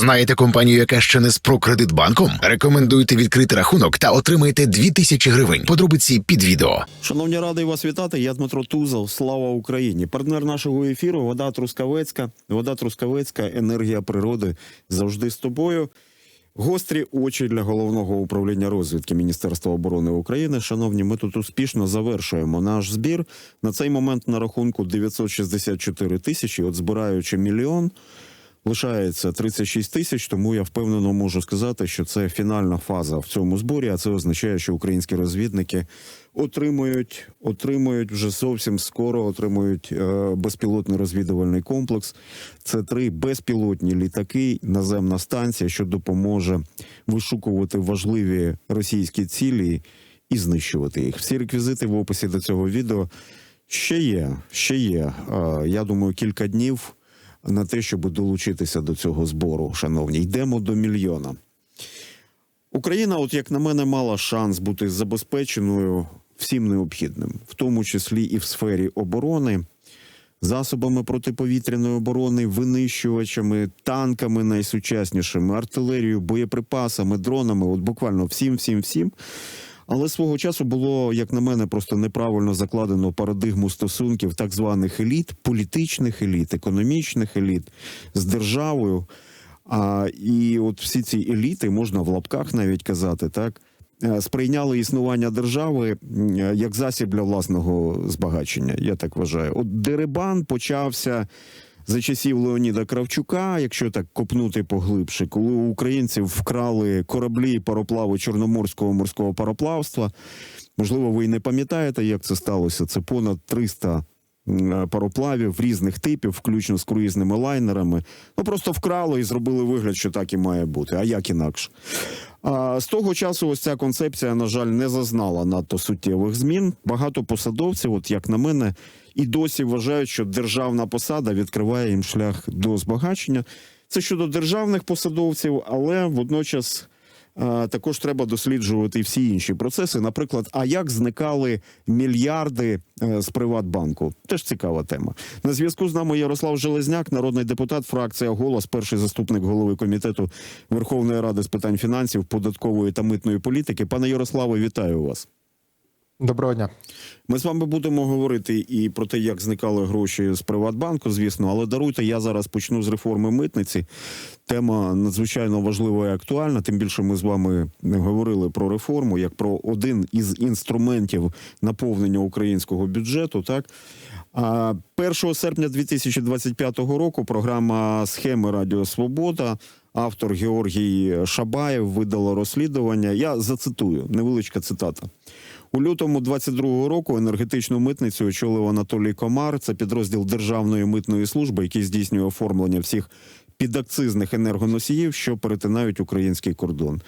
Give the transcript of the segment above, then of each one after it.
Знаєте компанію, яка ще не з Прокредитбанком? Рекомендуйте відкрити рахунок та отримайте 2000 гривень. Подробиці під відео. Шановні радий вас вітати. Я Дмитро Тузов. Слава Україні! Партнер нашого ефіру Вода Трускавецька. Вода Трускавецька, енергія природи завжди з тобою. Гострі очі для головного управління розвідки Міністерства оборони України. Шановні, ми тут успішно завершуємо наш збір. На цей момент на рахунку 964 тисячі. От збираючи мільйон, лишається 36 тисяч. Тому я впевнено можу сказати, що це фінальна фаза в цьому зборі. А це означає, що українські розвідники отримують, отримують вже зовсім скоро отримують е, безпілотний розвідувальний комплекс. Це три безпілотні літаки, наземна станція, що допоможе вишукувати важливі російські цілі і знищувати їх. Всі реквізити в описі до цього відео ще є. Ще є. Е, я думаю, кілька днів на те, щоб долучитися до цього збору. Шановні, йдемо до мільйона. Україна, от як на мене, мала шанс бути забезпеченою всім необхідним, в тому числі і в сфері оборони, засобами протиповітряної оборони, винищувачами, танками найсучаснішими, артилерією, боєприпасами, дронами, от буквально всім, всім, всім. Але свого часу було, як на мене, просто неправильно закладено парадигму стосунків так званих еліт, політичних еліт, економічних еліт з державою. А, і от всі ці еліти, можна в лапках навіть казати, так е, сприйняли існування держави як засіб для власного збагачення. Я так вважаю. От дерибан почався за часів Леоніда Кравчука, якщо так копнути поглибше, коли українців вкрали кораблі пароплави Чорноморського морського пароплавства. Можливо, ви і не пам'ятаєте, як це сталося. Це понад 300 е, пароплавів різних типів, включно з круїзними лайнерами. Ну просто вкрали і зробили вигляд, що так і має бути. А як інакше? А з того часу ось ця концепція, на жаль, не зазнала надто суттєвих змін. Багато посадовців, от як на мене, і досі вважають, що державна посада відкриває їм шлях до збагачення. Це щодо державних посадовців, але водночас. е, Також треба досліджувати всі інші процеси. Наприклад, а як зникали мільярди е, з Приватбанку? Теж цікава тема. На зв'язку з нами Ярослав Железняк, народний депутат, фракція Голос, перший заступник голови комітету Верховної Ради з питань фінансів, податкової та митної політики. Пане Ярославе, вітаю вас. Доброго дня. Ми з вами будемо говорити і про те, як зникали гроші з Приватбанку, звісно, але даруйте, я зараз почну з реформи митниці. Тема надзвичайно важлива і актуальна. Тим більше ми з вами говорили про реформу як про один із інструментів наповнення українського бюджету. Так 1 серпня 2025 року програма схеми Радіо Свобода. Автор Георгій Шабаєв видала розслідування. Я зацитую невеличка цитата. У лютому 22-го року енергетичну митницю очолив Анатолій Комар. Це підрозділ Державної митної служби, який здійснює оформлення всіх підакцизних енергоносіїв, що перетинають український кордон.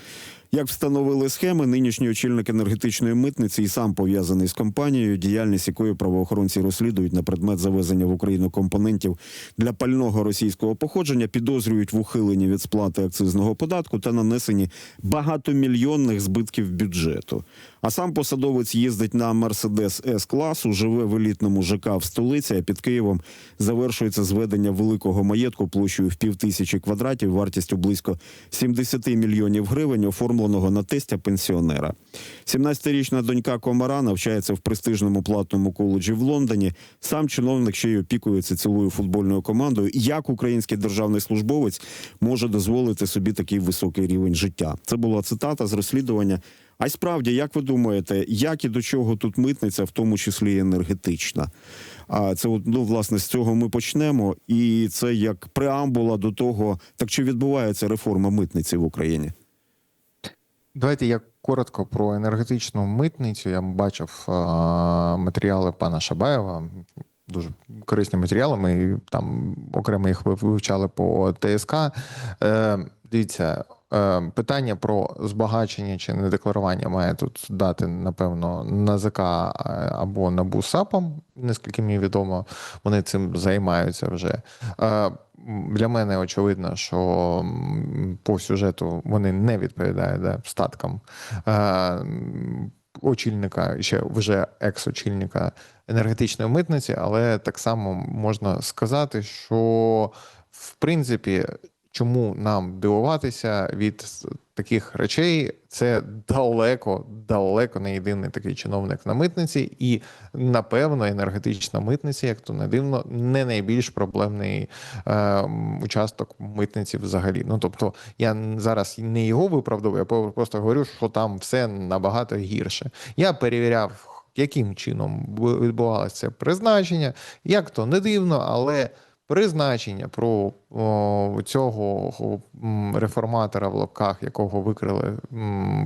Як встановили схеми, нинішній очільник енергетичної митниці і сам пов'язаний з компанією, діяльність якої правоохоронці розслідують на предмет завезення в Україну компонентів для пального російського походження, підозрюють в ухиленні від сплати акцизного податку та нанесенні багатомільйонних збитків бюджету. А сам посадовець їздить на Мерседес С класу, живе в елітному ЖК в столиці. А під Києвом завершується зведення великого маєтку площею в півтисячі квадратів, вартістю близько 70 мільйонів гривень, оформленого на тестя пенсіонера. 17-річна донька Комара навчається в престижному платному коледжі в Лондоні. Сам чиновник ще й опікується цілою футбольною командою. Як український державний службовець може дозволити собі такий високий рівень життя? Це була цитата з розслідування. А й справді, як ви думаєте, як і до чого тут митниця, в тому числі енергетична? А це от, ну, власне з цього ми почнемо, і це як преамбула до того, так чи відбувається реформа митниці в Україні? Давайте я коротко про енергетичну митницю. Я бачив е, матеріали пана Шабаєва. Дуже корисні матеріали. Ми там окремо їх вивчали по ТСК. Е, дивіться, питання про збагачення чи недекларування має тут дати, напевно, НАЗК або НАБУ САПом, наскільки мені відомо, вони цим займаються вже. Е, для мене очевидно, що по сюжету вони не відповідають да, статкам е, очільника, ще вже екс-очільника енергетичної митниці, але так само можна сказати, що в принципі чому нам дивуватися від таких речей? Це далеко, далеко не єдиний такий чиновник на митниці, і напевно енергетична митниця, як то не дивно, не найбільш проблемний е, участок митниці взагалі. Ну тобто, я зараз не його виправдовую, я просто говорю, що там все набагато гірше. Я перевіряв. Яким чином відбувалося призначення? Як то не дивно, але призначення про о, цього реформатора в лапках, якого викрили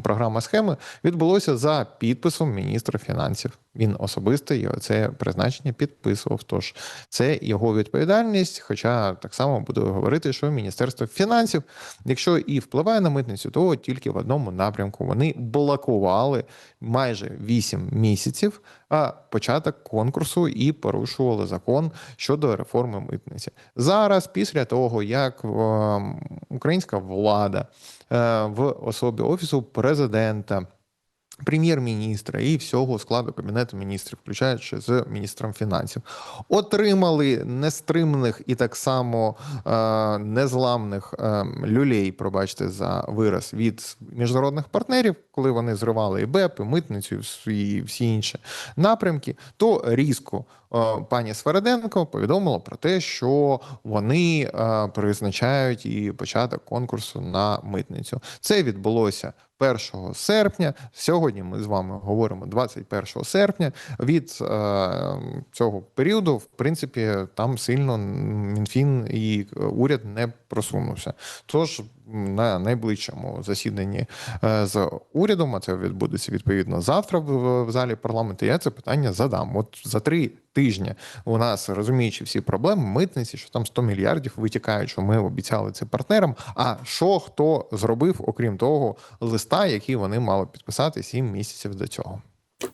програма схеми, відбулося за підписом міністра фінансів. Він особисто його це призначення підписував. Тож це його відповідальність. Хоча так само буду говорити, що Міністерство фінансів, якщо і впливає на митницю, то тільки в одному напрямку вони блокували майже 8 місяців а початок конкурсу і порушували закон щодо реформи митниці. Зараз, після того, як е, українська влада е, в особі офісу президента. Прем'єр-міністра і всього складу кабінету міністрів, включаючи з міністром фінансів, отримали нестримних і так само е, незламних люлей, пробачте за вираз від міжнародних партнерів, коли вони зривали і БЕП, і митницю, і всі- інші напрямки, то різко пані Свереденко повідомила про те, що вони е, призначають і початок конкурсу на митницю. Це відбулося 1 серпня. Сьогодні ми з вами говоримо 21 серпня. Від е, цього періоду, в принципі, там сильно Мінфін і уряд не просунувся. Тож на найближчому засіданні е, з урядом, а це відбудеться відповідно завтра в, в залі парламенту. Я це питання задам. От за три тижні у нас розуміючи всі проблеми, митниці, що там 100 мільярдів витікають, що ми обіцяли це партнерам. А що хто зробив, окрім того листа, який вони мали підписати 7 місяців до цього?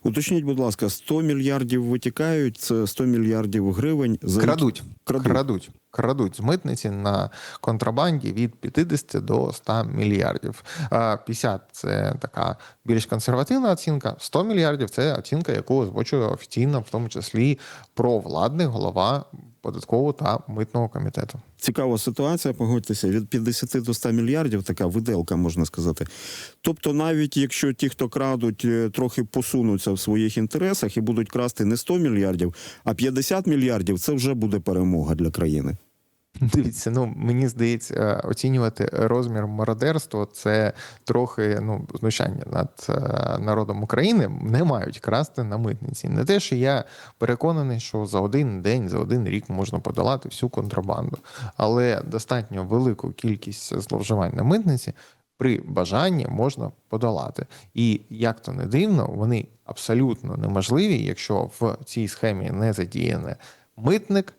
Уточніть, будь ласка, 100 мільярдів витікають, це 100 мільярдів гривень за Крадуть, Крадуть. крадуть, крадуть з митниці на контрабанді від 50 до 100 мільярдів. А 50 – це така більш консервативна оцінка. 100 мільярдів це оцінка, яку озвучує офіційно, в тому числі провладний голова податкового та митного комітету. Цікава ситуація, погодьтеся, від 50 до 100 мільярдів така виделка, можна сказати. Тобто, навіть якщо ті, хто крадуть, е, трохи посунуться в своїх інтересах і будуть красти не 100 мільярдів, а 50 мільярдів, це вже буде перемога для країни. Дивіться, ну мені здається, оцінювати розмір мародерства це трохи ну знущання над е, народом України. Не мають красти на митниці. Не те, що я переконаний, що за один день, за один рік можна подолати всю контрабанду, але достатньо велику кількість зловживань на митниці. При бажанні можна подолати, і як то не дивно, вони абсолютно неможливі, якщо в цій схемі не задіяне митник,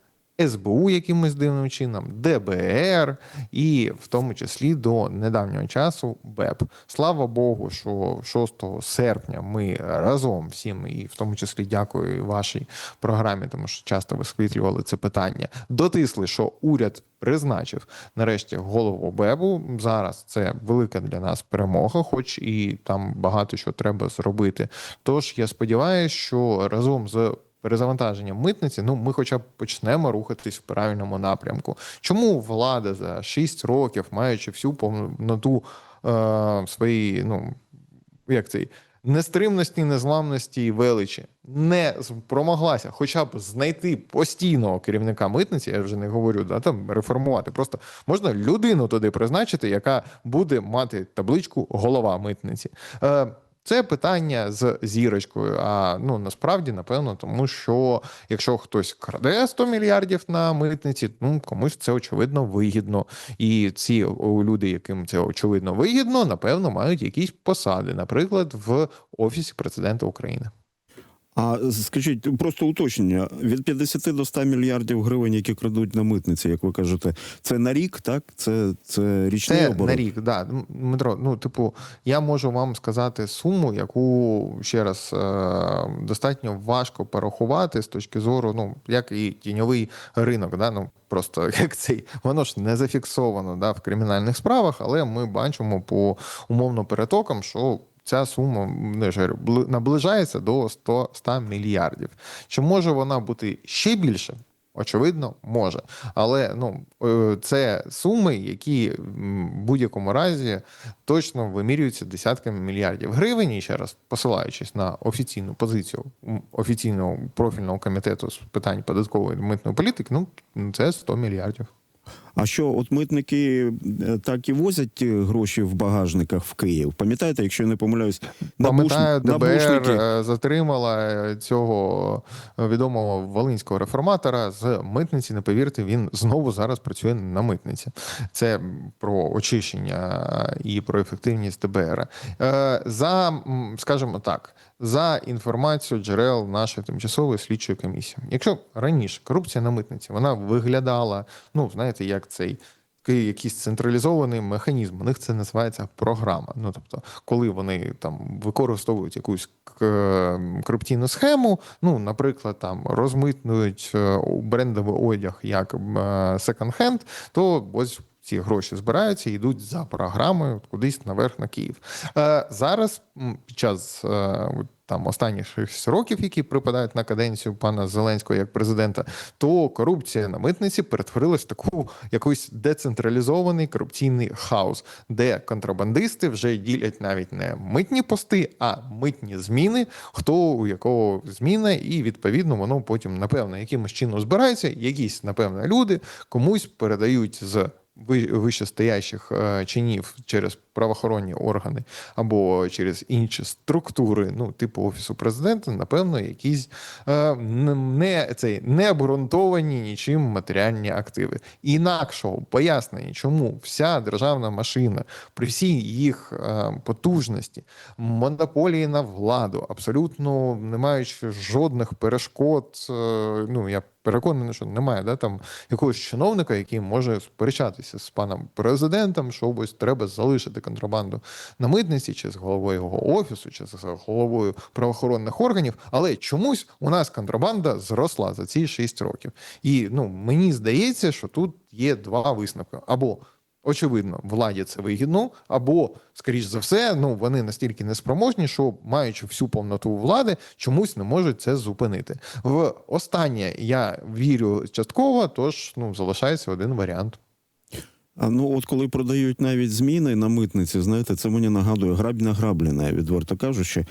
СБУ якимось дивним чином, ДБР і в тому числі до недавнього часу БЕП. Слава Богу, що 6 серпня ми разом всім, і в тому числі дякую вашій програмі, тому що часто висвітлювали це питання. Дотисли, що уряд призначив нарешті голову БЕБу. Зараз це велика для нас перемога, хоч і там багато що треба зробити. Тож я сподіваюся, що разом з перезавантаженням митниці, ну ми хоча б почнемо рухатись в правильному напрямку. Чому влада за 6 років, маючи всю повноту е, своєї, ну як цей. Нестримності, незламності і величі не спромоглася хоча б знайти постійного керівника митниці. Я вже не говорю, да там реформувати. Просто можна людину туди призначити, яка буде мати табличку голова митниці. Е, це питання з зірочкою. А ну насправді, напевно, тому що якщо хтось краде 100 мільярдів на митниці, ну комусь це очевидно вигідно. І ці люди, яким це очевидно вигідно, напевно, мають якісь посади, наприклад, в офісі президента України. А скажіть, просто уточнення: від 50 до 100 мільярдів гривень, які крадуть на митниці, як ви кажете, це на рік, так? Це, це річний Це оборот? на рік, да. Дмитро, ну, типу, я можу вам сказати суму, яку ще раз е, достатньо важко порахувати з точки зору, ну, як і тіньовий ринок, да, ну. Просто як цей, воно ж не зафіксовано да, в кримінальних справах, але ми бачимо по умовно перетокам, що ця сума не ж говорю, наближається до 100, 100 мільярдів. Чи може вона бути ще більше? Очевидно, може. Але ну, е, це суми, які в будь-якому разі точно вимірюються десятками мільярдів гривень. І ще раз посилаючись на офіційну позицію офіційного профільного комітету з питань податкової митної політики, ну це 100 мільярдів. А що, от митники е, так і возять е, гроші в багажниках в Київ? Пам'ятаєте, якщо я не помиляюсь, Пам'ятаю, ДБР набушники е, затримала цього відомого волинського реформатора з митниці. Не повірте, він знову зараз працює на митниці. Це про очищення і про ефективність ДБР. За, скажімо так, за інформацією джерел нашої тимчасової слідчої комісії. Якщо раніше корупція на митниці вона виглядала, ну знаєте, як цей такий якийсь централізований механізм. У них це називається програма. Ну тобто, коли вони там використовують якусь криптійну корупційну схему, ну, наприклад, там розмитнують е, брендовий одяг як секонд-хенд, то ось. Ці гроші збираються і йдуть за програмою кудись наверх на Київ. Е, зараз під час е, там останніх 6 років, які припадають на каденцію пана Зеленського як президента, то корупція на митниці перетворилась в таку якийсь децентралізований корупційний хаос, де контрабандисти вже ділять навіть не митні пости, а митні зміни, хто у якого зміна, і відповідно воно потім, напевно, якимось чином збирається. Якісь, напевно, люди комусь передають з вищестоящих е, чинів через правоохоронні органи або через інші структури, ну типу офісу президента, напевно, якісь е, не не обґрунтовані нічим матеріальні активи. Інакшого пояснення, чому вся державна машина при всій їх е, потужності, монополії на владу, абсолютно не маючи жодних перешкод. е, ну я переконаний, що немає да, там якогось чиновника, який може сперечатися з паном президентом, що ось треба залишити контрабанду на митниці, чи з головою його офісу, чи з головою правоохоронних органів. Але чомусь у нас контрабанда зросла за ці 6 років. І ну мені здається, що тут є два висновки: або Очевидно, владі це вигідно, або, скоріш за все, ну вони настільки неспроможні, що маючи всю повноту влади, чомусь не можуть це зупинити. В останнє я вірю частково, тож ну залишається один варіант. Ну от коли продають навіть зміни на митниці, знаєте, це мені нагадує грабь на граблі, навіть відверто кажучи.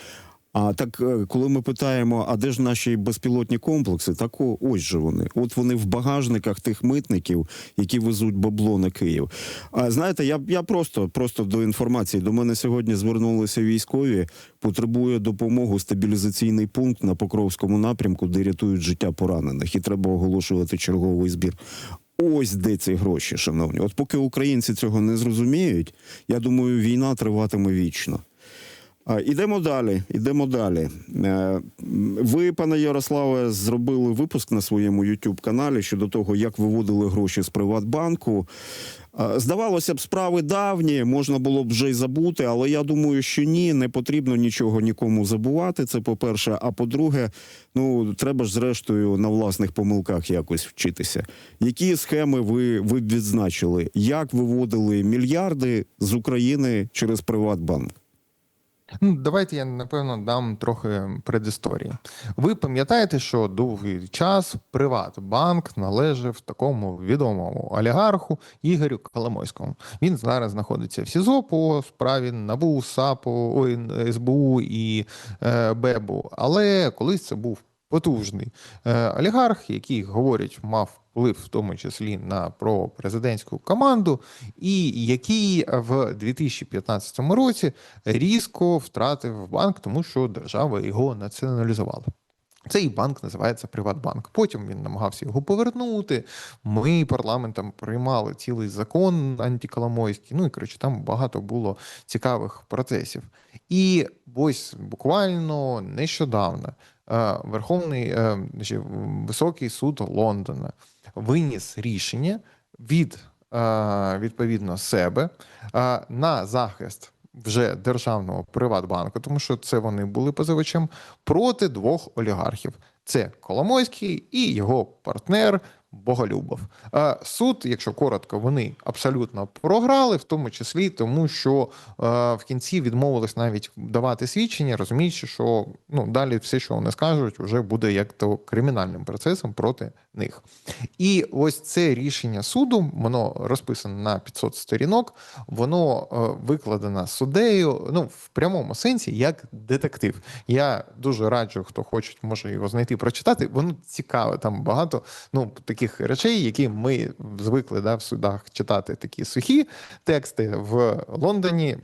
А так, е, коли ми питаємо, а де ж наші безпілотні комплекси, так о- ось же вони. От вони в багажниках тих митників, які везуть бабло на Київ. А знаєте, я, я просто, просто до інформації. До мене сьогодні звернулися військові. Потребує допомогу стабілізаційний пункт на Покровському напрямку, де рятують життя поранених, і треба оголошувати черговий збір. Ось де ці гроші, шановні. От поки українці цього не зрозуміють, я думаю, війна триватиме вічно. Ідемо далі. Ідемо далі. Е, Ви, пане Ярославе, зробили випуск на своєму youtube каналі щодо того, як виводили гроші з Приватбанку. Е, Здавалося б, справи давні, можна було б вже й забути, але я думаю, що ні, не потрібно нічого нікому забувати. Це по-перше. А по-друге, ну треба ж зрештою на власних помилках якось вчитися. Які схеми ви, ви відзначили? Як виводили мільярди з України через Приватбанк? Ну, давайте я напевно дам трохи предісторії. Ви пам'ятаєте, що довгий час Приватбанк належав такому відомому олігарху Ігорю Коломойському. Він зараз знаходиться в СІЗО по справі НАБУ, САПу, СБУ і е, БЕБу. Але колись це був потужний е, олігарх, який говорять, мав вплив в тому числі на пропрезидентську команду, і який в 2015 році різко втратив банк, тому що держава його націоналізувала. Цей банк називається Приватбанк. Потім він намагався його повернути. Ми парламентом приймали цілий закон антиколомойський. Ну і коротше, там багато було цікавих процесів. І ось буквально нещодавно Верховний е, Високий суд Лондона виніс рішення від е, відповідно себе е, на захист вже державного Приватбанку, тому що це вони були позивачем проти двох олігархів: це Коломойський і його партнер, Боголюбов. Е, Суд, якщо коротко, вони абсолютно програли, в тому числі тому, що е, в кінці відмовились навіть давати свідчення, розуміючи, що ну далі все, що вони скажуть, вже буде як то кримінальним процесом проти них. І ось це рішення суду, воно розписано на 500 сторінок, воно е, викладено суддею, ну в прямому сенсі, як детектив. Я дуже раджу, хто хоче, може його знайти, прочитати. Воно цікаве. Там багато ну таких речей, які ми звикли да, в судах читати такі сухі тексти в Лондоні.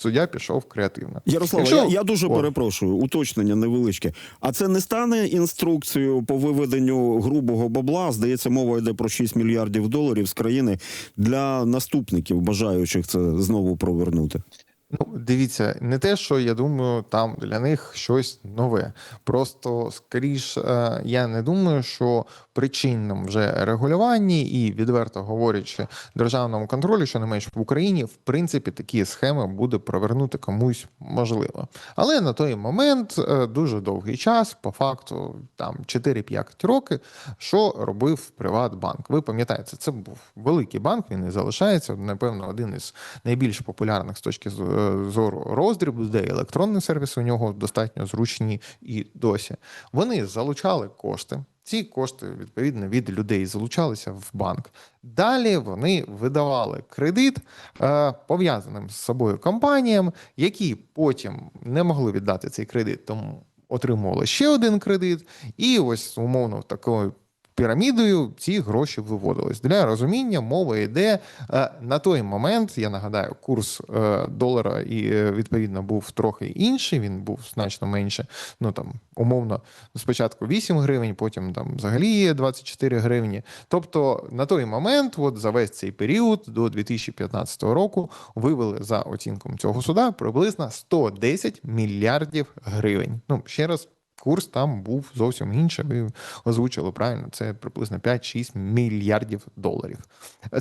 Суддя пішов креативно. Ярослав, Якщо- я, я дуже О. перепрошую, уточнення невеличке. А це не стане інструкцією по виведенню грубого бабла? Здається, мова йде про 6 мільярдів доларів з країни для наступників, бажаючих це знову провернути. Ну, дивіться, не те, що я думаю, там для них щось нове. Просто скоріш, е, я не думаю, що причинним вже регулюванні і відверто говорячи державному контролі, що не менш в Україні, в принципі, такі схеми буде провернути комусь можливо. Але на той момент е, дуже довгий час, по факту, там 4-5 роки, що робив Приватбанк. Ви пам'ятаєте, це був великий банк, він і залишається, напевно, один із найбільш популярних з точки з- е, зору роздрібу, де електронний сервіс у нього достатньо зручні і досі. Вони залучали кошти. Ці кошти відповідно від людей залучалися в банк. Далі вони видавали кредит е, пов'язаним з собою компаніям, які потім не могли віддати цей кредит, тому отримували ще один кредит, і ось умовно такою пірамідою ці гроші виводились. Для розуміння мова йде е, на той момент. Я нагадаю, курс е, долара і е, відповідно був трохи інший. Він був значно менше. Ну там умовно спочатку 8 гривень, потім там взагалі 24 гривні. Тобто на той момент, от за весь цей період до 2015 року, вивели за оцінком цього суда приблизно 110 мільярдів гривень. Ну ще раз. Курс там був зовсім інший. Ви озвучили правильно. Це приблизно 5-6 мільярдів доларів.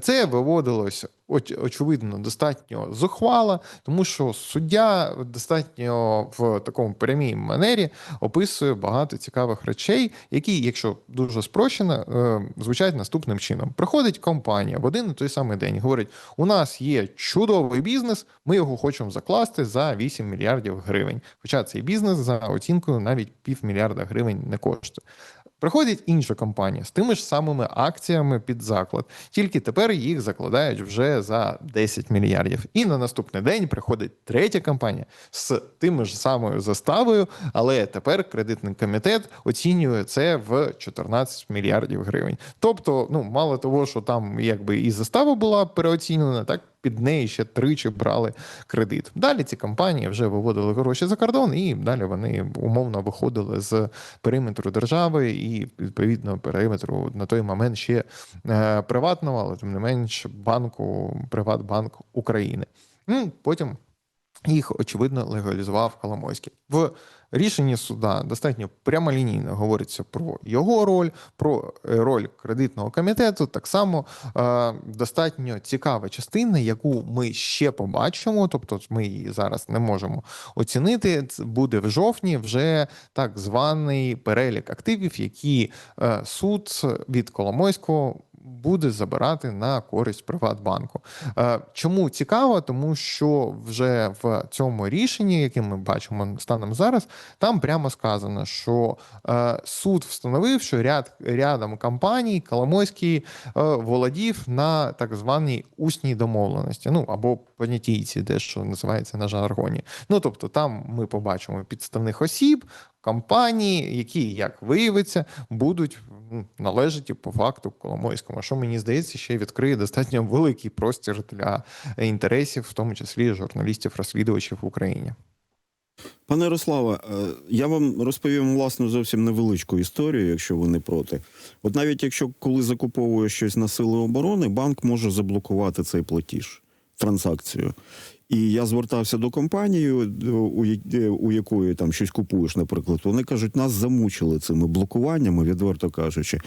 Це виводилось очевидно достатньо зухвало, тому що суддя достатньо в такому прямій манері описує багато цікавих речей, які, якщо дуже спрощено, е, звучать наступним чином: приходить компанія в один і той самий день, говорить: у нас є чудовий бізнес, ми його хочемо закласти за 8 мільярдів гривень. Хоча цей бізнес за оцінкою навіть півмільярда гривень не коштує. Приходить інша компанія з тими ж самими акціями під заклад, тільки тепер їх закладають вже за 10 мільярдів. І на наступний день приходить третя компанія з тими ж самою заставою, але тепер кредитний комітет оцінює це в 14 мільярдів гривень. Тобто, ну мало того, що там якби і застава була переоцінена, так під неї ще тричі брали кредит. Далі ці компанії вже виводили гроші за кордон, і далі вони умовно виходили з периметру держави і відповідно периметру на той момент ще е, приватного, але тим не менш банку Приватбанк України. Ну, потім їх очевидно легалізував Коломойський. В рішенні суда достатньо прямолінійно говориться про його роль, про е, роль кредитного комітету. Так само е, достатньо цікава частина, яку ми ще побачимо, тобто ми її зараз не можемо оцінити. Це буде в жовтні вже так званий перелік активів, які е, суд від Коломойського. Буде забирати на користь Приватбанку. Е, Чому цікаво? Тому що вже в цьому рішенні, яке ми бачимо станом зараз, там прямо сказано, що е, суд встановив, що ряд рядом компаній Коломойський е, володів на так званій усній домовленості, ну або понятійці, де що називається на жаргоні. Ну тобто, там ми побачимо підставних осіб. Компанії, які, як виявиться, будуть м, належати по факту Коломойському, що мені здається, ще відкриє достатньо великий простір для інтересів, в тому числі журналістів-розслідувачів в Україні. Пане Ярославе, е, я вам розповім власну зовсім невеличку історію, якщо ви не проти. От навіть якщо коли закуповує щось на сили оборони, банк може заблокувати цей платіж, транзакцію. І я звертався до компанії, у якої там щось купуєш, наприклад. Вони кажуть, нас замучили цими блокуваннями, відверто кажучи.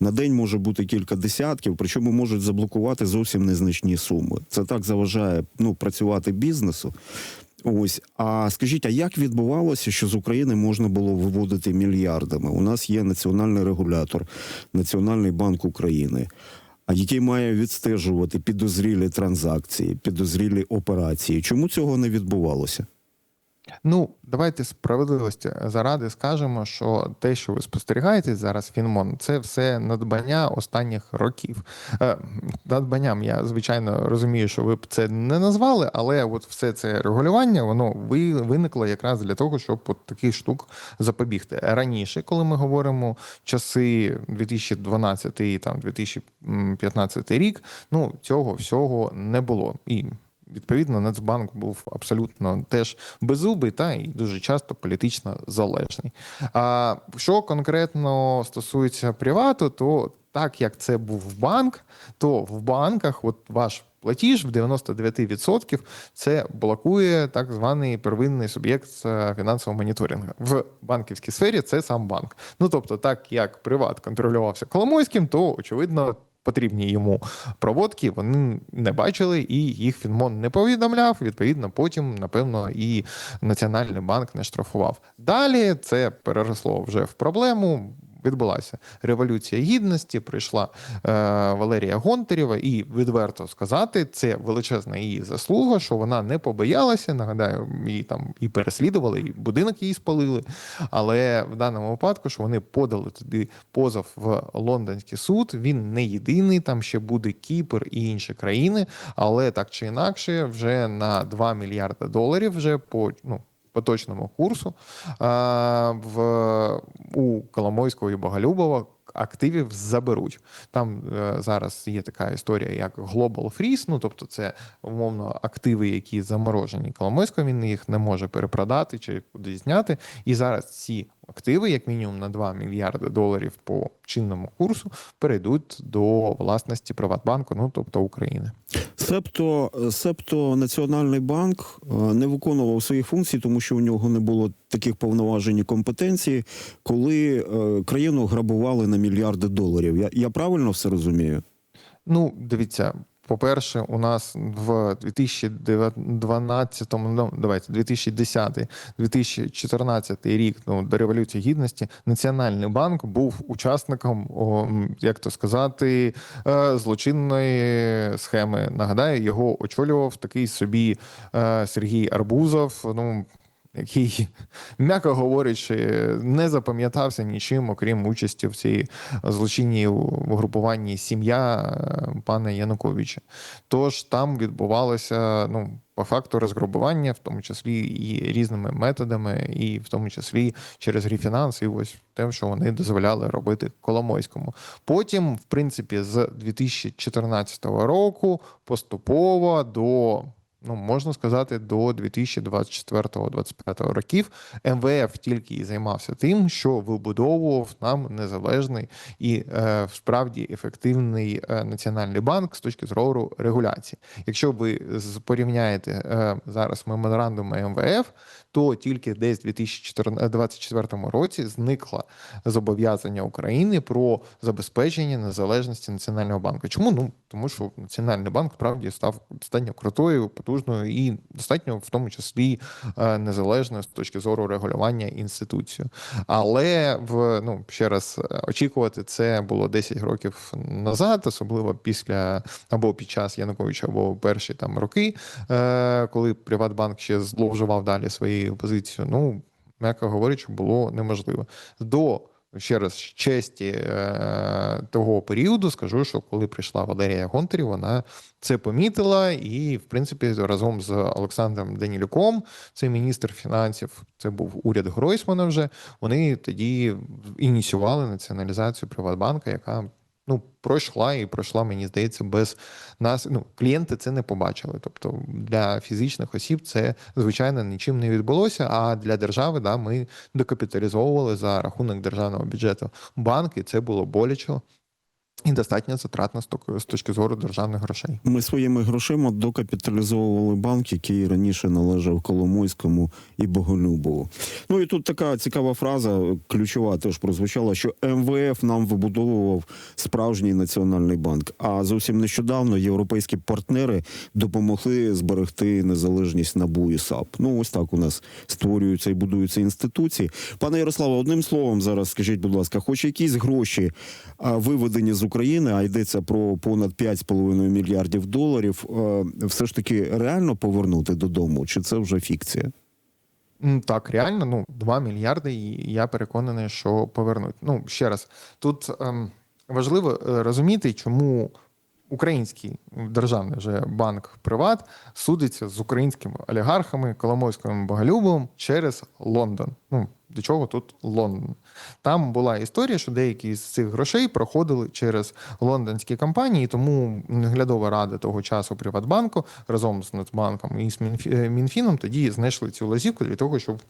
На день може бути кілька десятків, причому можуть заблокувати зовсім незначні суми. Це так заважає ну, працювати бізнесу. Ось, а скажіть, а як відбувалося, що з України можна було виводити мільярдами? У нас є національний регулятор, Національний банк України, який має відстежувати підозрілі транзакції, підозрілі операції. Чому цього не відбувалося? Ну, давайте справедливості заради скажемо, що те, що ви спостерігаєте зараз, Фінмон, це все надбання останніх років. Е, надбанням я звичайно розумію, що ви б це не назвали, але от все це регулювання, воно ви виникло якраз для того, щоб от таких штук запобігти. Раніше, коли ми говоримо часи 2012 і там 2015 рік, ну цього всього не було. І Відповідно, Нацбанк був абсолютно теж беззубий та і дуже часто політично залежний. А що конкретно стосується привату, то так як це був банк, то в банках, от ваш платіж в 99% це блокує так званий первинний суб'єкт фінансового моніторингу. В банківській сфері це сам банк. Ну тобто, так як приват контролювався Коломойським, то очевидно потрібні йому проводки, вони не бачили, і їх Фінмон не повідомляв. Відповідно, потім, напевно, і Національний банк не штрафував. Далі це переросло вже в проблему. Відбулася революція гідності. Прийшла е, Валерія Гонтарєва, і відверто сказати, це величезна її заслуга, що вона не побоялася. Нагадаю, її там і переслідували, і будинок її спалили. Але в даному випадку, що вони подали туди позов в лондонський суд. Він не єдиний, там ще буде Кіпр і інші країни. Але так чи інакше, вже на 2 мільярди доларів вже по ну. По точному курсу а, в у Коломойського і Боголюбова активів заберуть. Там е, зараз є така історія, як Global Freeze, ну тобто це умовно активи, які заморожені Коломойського, він їх не може перепродати чи кудись зняти. І зараз ці активи, як мінімум на 2 мільярди доларів по чинному курсу, перейдуть до власності Приватбанку, ну тобто України. Себто, себто Національний банк е, не виконував своїх функцій, тому що у нього не було таких повноважень і компетенції, коли е, країну грабували на мільярди доларів. Я, я правильно все розумію? Ну, дивіться. По-перше, у нас в 2012, ну давайте 2010-2014 рік ну, до революції гідності Національний банк був учасником, о, як то сказати, е, злочинної схеми. Нагадаю, його очолював такий собі е, Сергій Арбузов. Ну який, м'яко говорячи, не запам'ятався нічим, окрім участі в цій злочинній угрупуванні сім'я е, пана Януковича. Тож там відбувалося ну. По факту розграбування, в тому числі і різними методами, і в тому числі через рефінанс, і ось те, що вони дозволяли робити Коломойському. Потім, в принципі, з 2014 року поступово до ну можна сказати, до 2024-2025 років МВФ тільки і займався тим, що вибудовував нам незалежний і е, справді ефективний е, національний банк з точки зору регуляції. Якщо ви порівняєте е, зараз меморандуми МВФ, то тільки десь в 2024 році зникло зобов'язання України про забезпечення незалежності національного банку. Чому ну тому, що національний банк справді став достатньо крутою, потужною і достатньо в тому числі е, незалежною з точки зору регулювання інституцією. Але в ну ще раз очікувати це було 10 років назад, особливо після або під час Януковича, або перші там роки, е, коли Приватбанк ще зловживав далі своєю позицією. Ну м'яко говорячи, було неможливо до ще раз честі е, того періоду скажу, що коли прийшла Валерія Гонтарів, вона це помітила, і, в принципі, разом з Олександром Данілюком, це міністр фінансів, це був уряд Гройсмана. Вже вони тоді ініціювали націоналізацію Приватбанка, яка ну пройшла і пройшла, мені здається, без нас. Ну клієнти це не побачили. Тобто для фізичних осіб це звичайно нічим не відбулося. А для держави да ми докапіталізовували за рахунок державного бюджету банки. Це було боляче. І достатньо затратно з точки зору державних грошей. Ми своїми грошима докапіталізовували банк, який раніше належав Коломойському і Боголюбову. Ну і тут така цікава фраза, ключова теж прозвучала, що МВФ нам вибудовував справжній національний банк. А зовсім нещодавно європейські партнери допомогли зберегти незалежність НАБУ і САП. Ну ось так у нас створюються і будуються інституції. Пане Ярославе, одним словом, зараз скажіть, будь ласка, хоч якісь гроші виведені з України, а йдеться про понад 5,5 мільярдів доларів, е, все ж таки реально повернути додому, чи це вже фікція? Так, реально, ну 2 мільярди, і я переконаний, що повернуть. Ну ще раз, тут ем, важливо е, розуміти, чому український державний вже банк Приват судиться з українськими олігархами Коломойським Боголюбовим через Лондон. Ну до чого тут Лондон? Там була історія, що деякі з цих грошей проходили через лондонські компанії, тому наглядова рада того часу Приватбанку разом з Нацбанком і з е, Мінфіном тоді знайшли цю лазівку для того, щоб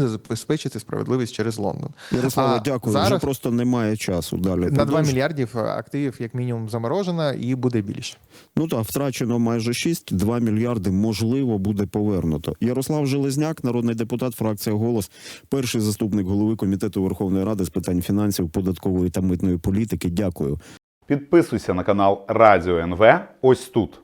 забезпечити справедливість через Лондон. Ярославе, А дякую. зараз- Вже просто немає часу далі. На 2 мільярдів активів, як мінімум, заморожено, і буде більше. Ну так, втрачено майже 6, 2 мільярди, можливо, буде повернуто. Ярослав Железняк, народний депутат, фракція Голос, перший заступник голови комітету Верховної Ради з питань фінансів, податкової та митної політики. Дякую. Підписуйся на канал Радіо НВ ось тут.